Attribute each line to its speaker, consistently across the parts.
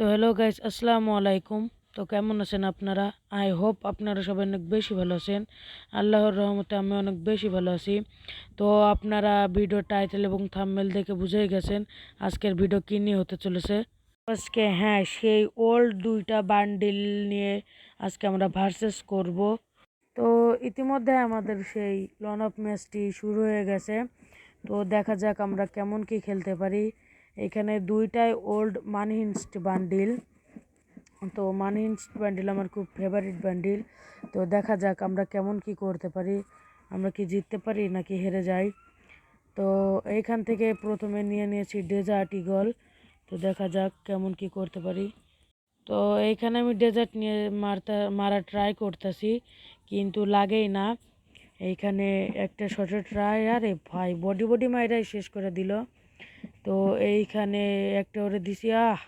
Speaker 1: তো hello guys আসসালামু আলাইকুম। তো কেমন আছেন আপনারা? আই হোপ আপনারা সবাই অনেক বেশি ভালো আছেন। আল্লাহর রহমতে আমি অনেক বেশি ভালো আছি। তো আপনারা ভিডিও টাইটেল এবং থাম্বনেল দেখে বুঝেই গেছেন আজকের ভিডিও কী নিয়ে হতে চলেছে। আজকে হ্যাঁ সেই ওল্ড দুইটা বান্ডিল নিয়ে আজকে আমরা ভার্সেস করব। তো ইতিমধ্যে আমাদের সেই লন অফ ম্যাচটি শুরু হয়ে গেছে। তো দেখা যাক আমরা কেমন কি খেলতে পারি। এখানে দুইটাই ওল্ড মানহিনস্ট বান্ডিল তো মানহিনস্ট বান্ডিল আমার খুব ফেভারিট বান্ডিল তো দেখা যাক আমরা কেমন কি করতে পারি। আমরা কি জিততে পারি নাকি হেরে যাই। তো এইখান থেকে প্রথমে নিয়ে নিয়েছি ডেজার্ট ইগল তো দেখা যাক কেমন কি করতে পারি। তো এইখানে আমি ডেজার্ট নিয়ে মারতে মারা ট্রাই করতেছি, কিন্তু লাগেই না। এইখানে একটা শর্টে ট্রাই আরে ভাই বডি বডি মাইরাই শেষ করে দিল। তো এইখানে একটা ওরে দিছি, আহ,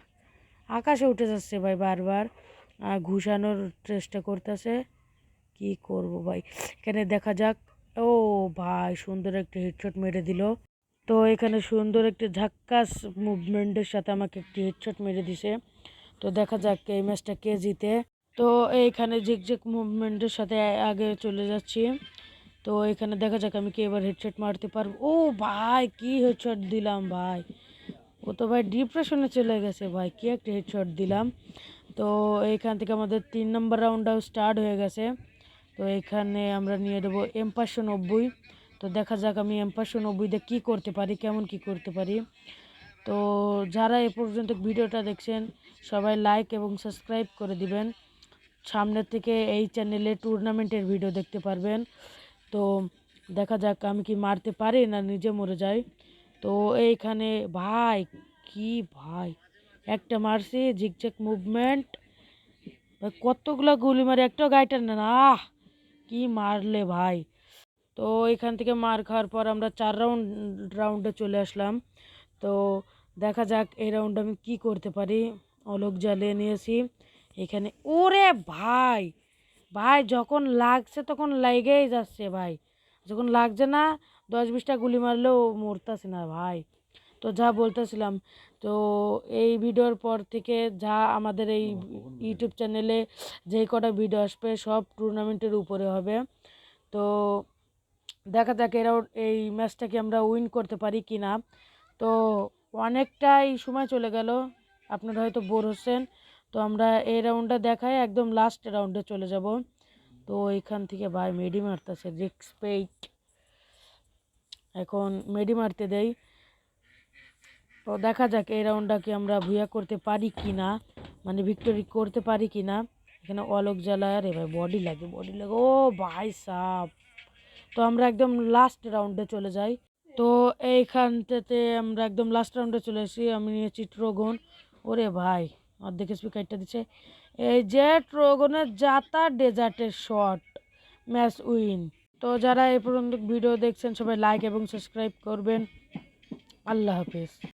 Speaker 1: আকাশে উঠে যাচ্ছে ভাই বারবার ঘুষানোর চেষ্টা করতেছে। কি করব ভাই? এখানে দেখা যাক। ও ভাই, সুন্দর একটা হেডশট মেরে দিল। তো এখানে সুন্দর একটি ঝাক্কাস মুভমেন্টের সাথে আমাকে একটি হেডশট মেরে দিছে। তো দেখা যাক এই ম্যাচটা কে জিতে। তো এইখানে ঝিকঝিক মুভমেন্টের সাথে আগে চলে যাচ্ছি। তো এখানে দেখা যাক আমি কি এবার হেডশট মারতে পারব। ও ভাই, কি হেডশট দিলাম ভাই। ও তো ভাই ডিপ্রেশনে চলে গেছে ভাই, কি একটা হেডশট দিলাম। তো এইখান থেকে আমাদের তিন নম্বর রাউন্ডটাও স্টার্ট হয়ে গেছে। তো এখানে আমরা নিয়ে দেবো এম পাঁচশো নব্বই। তো দেখা যাক আমি এম পাঁচশো নব্বইতে কী করতে পারি, কেমন কি করতে পারি। তো যারা এ পর্যন্ত ভিডিওটা দেখছেন, সবাই লাইক এবং সাবস্ক্রাইব করে দিবেন। সামনের থেকে এই চ্যানেলে টুর্নামেন্টের ভিডিও দেখতে পারবেন। তো দেখা যাক আমি কি মারতে পারি না নিজে মরে যাই। তো এইখানে ভাই, কি ভাই? একটা মারছি, ঝিকঝাক মুভমেন্ট কতগুলো গুলি মারে একটাও গাইটার না আহ, কি মারলে ভাই? তো এখান থেকে মার খাওয়ার পর আমরা চার রাউন্ড রাউন্ডে চলে আসলাম। তো দেখা যাক এই রাউন্ডে আমি কি করতে পারি। অলোক জ্বালিয়ে নিয়েছি। এখানে, ওরে ভাই! ভাই যখন লাগছে তখন লেগেই যাচ্ছে ভাই। যখন লাগছে না দশ বিশটা গুলি মারলেও মরতেছে না ভাই। তো যা বলতেছিলাম তো এই ভিডিওর পর থেকে যা আমাদের এই ইউটিউব চ্যানেলে যে কটা ভিডিও আসবে সব টুর্নামেন্টের উপরে হবে। তো দেখা যাক এরাও এই ম্যাচটাকে আমরা উইন করতে পারি কি না। তো অনেকটাই সময় চলে গেল। আপনারা হয়তো বোর হচ্ছেন। তো আমরা এই রাউন্ডটা দেখাই, একদম লাস্ট রাউন্ডে চলে যাব। তো এখান থেকে ভাই মেডি মারতেছে রিক্স পেইট এখন মেডি মারতে দেই। তো দেখা যাক এই রাউন্ডটা কি আমরা ভুয়া করতে পারি কি না মানে ভিক্টোরি করতে পারি কি না এখানে অলোক জ্বালায়, আরে ভাই বডি লাগে বডি লাগে। ও ভাই সাপ তো আমরা একদম লাস্ট রাউন্ডে চলে যাই। তো এইখানটাতে আমরা একদম লাস্ট রাউন্ডে চলে এসেছি, আমি নিয়েছি ট্রোগন ওরে ভাই। অর্ধেক স্পিকারটা দিচ্ছে। এই যে ট্রোগনের জাতা ডেজার্টের শট, ম্যাচ উইন। তো যারা এই পর্যন্ত ভিডিও দেখছেন, সবাই লাইক এবং সাবস্ক্রাইব করবেন। আল্লাহ হাফিজ।